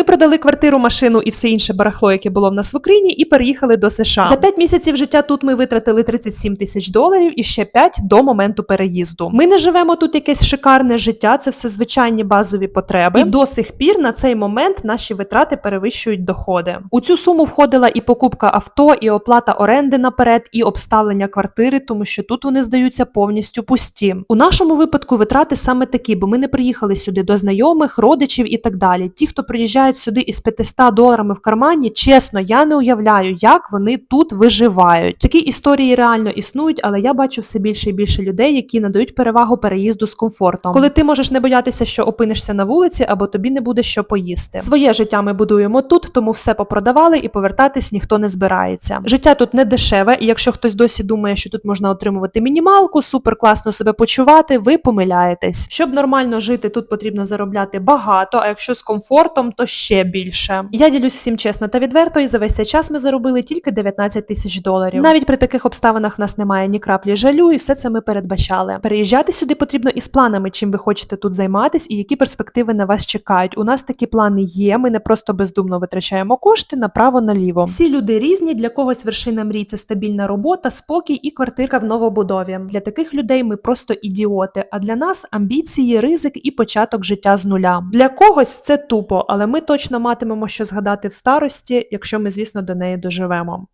Ми продали квартиру, машину і все інше барахло, яке було в нас в Україні, і переїхали до США. За 5 місяців життя тут ми витратили 37 тисяч доларів і ще 5 до моменту переїзду. Ми не живемо тут якесь шикарне життя, це все звичайні базові потреби. І до сих пір на цей момент наші витрати перевищують доходи. У цю суму входила і покупка авто, і оплата оренди наперед, і обставлення квартири, тому що тут вони здаються повністю пусті. У нашому випадку витрати саме такі, бо ми не приїхали сюди до знайомих, родичів і так далі. Ті, хто приїжджають сюди із 500 доларами в кармані, чесно, я не уявляю, як вони тут виживають. Такі історії реально існують, але я бачу все більше і більше людей, які надають перевагу переїзду з комфортом. Коли ти можеш не боятися, що опинишся на вулиці, або тобі не буде що поїсти. Своє життя ми будуємо тут, тому все попродавали і повертатись ніхто не збирається. Життя тут не дешеве, і якщо хтось досі думає, що тут можна отримувати мінімалку, супер класно себе почувати, ви помиляєтесь. Щоб нормально жити, тут потрібно заробляти багато, а якщо з комфортом, то ще більше. Я ділюсь всім чесно та відверто, і за весь цей час ми заробили тільки 19 тисяч доларів. Навіть при таких обставинах в нас немає ні краплі жалю, і все це ми передбачали. Переїжджати сюди потрібно із планами, чим ви хочете тут займатись і які перспективи на вас чекають. У нас такі плани є. Ми не просто бездумно витрачаємо кошти направо-наліво. Всі люди різні. Для когось вершина мрій це стабільна робота, спокій і квартирка в новобудові. Для таких людей ми просто ідіоти. А для нас амбіції, ризик і початок життя з нуля. Для когось це тупо, але точно матимемо що згадати в старості, якщо ми, звісно, до неї доживемо.